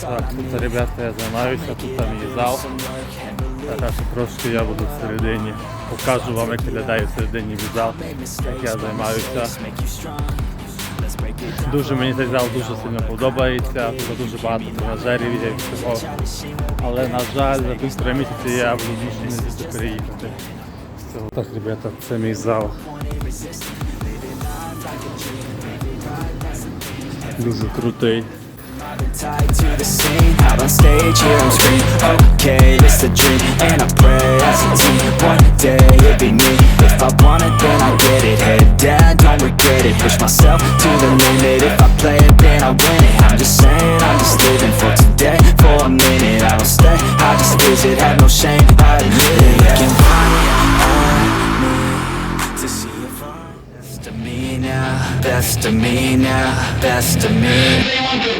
Так, тут, ребята, я займаюся, тут там є зал. Зараз трошки я буду всередині. Покажу вам, як виглядає всередині зал, як я займаюся. Дуже мені цей зал дуже сильно подобається. Тут дуже багато тренажерів є всього. Але на жаль, за півтора місяці я буду змушений звідси переїхати. Так, ребята, це мій зал. Дуже крутий. Tied to the scene, out on stage, here on screen. Okay, this the dream, and I pray as a team. One day it'll be me. If I want it, then I get it. Head down, don't regret it. Push myself to the limit. If I play it, then I win it. I'm just saying, I'm just living for today, for a minute. I don't stay, I just visit, have best of me now, best of me.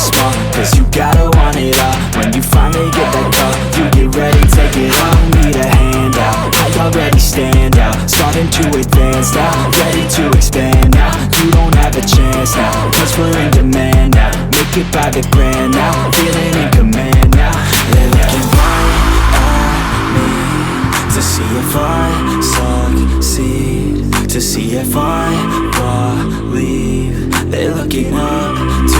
small, cause you gotta want it all. When you finally get that call, you get ready, take it all. Need a hand out, I already stand out. Starting to advance now, ready to expand now. You don't have a chance now, cause we're in demand now. Make it by the grand now, feeling in command now. They're looking right at me to see if I succeed, to see if I believe. They're looking up to